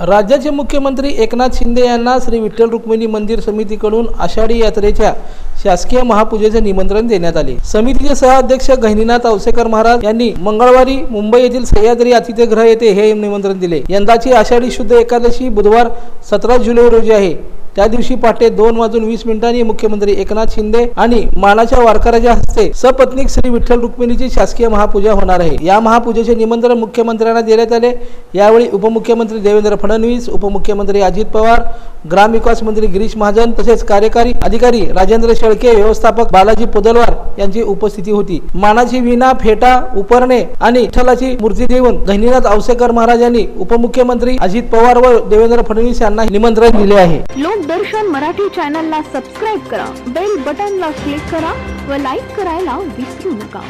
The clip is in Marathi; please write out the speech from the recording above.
राज्याचे मुख्यमंत्री एकनाथ शिंदे यांना श्री विठ्ठल रुक्मिणी मंदिर समितीकडून आषाढी यात्रेच्या शासकीय महापूजेचे निमंत्रण देण्यात आले. समितीचे सहअध्यक्ष गहिनीनाथ औसेकर महाराज यांनी मंगळवारी मुंबई येथील सह्याद्री अतिथीगृह येथे हे निमंत्रण दिले. यंदाची आषाढी शुद्ध एकादशी बुधवार सतरा जुलै रोजी आहे. त्या दिवशी पहाटे दोन वाजून वीस मिनिटांनी मुख्यमंत्री एकनाथ शिंदे आणि मानाच्या वारकऱ्याच्या हस्ते सपत्नीक श्री विठ्ठल रुक्मिणीची शासकीय महापूजा होणार आहे. या महापूजेचे निमंत्रण मुख्यमंत्र्यांना देण्यात आले. यावेळी उपमुख्यमंत्री देवेंद्र फडणवीस उपमुख्यमंत्री अजित पवार ग्रामविकास मंत्री गिरीश महाजन तसेच कार्यकारी अधिकारी राजेंद्र शेळके व्यवस्थापक बालाजी पोदलवार यांची उपस्थिती होती. मानाची विना फेटा उपरणे आणि विठ्ठलाची मूर्ती देऊन गहिनीनाथ औसेकर महाराज यांनी उपमुख्यमंत्री अजित पवार व देवेंद्र फडणवीस यांना निमंत्रण दिले आहे. लोकदर्शन मराठी चॅनलला सबस्क्राईब करा बेल बटनला क्लिक करा व लाईक करायला विसरू नका.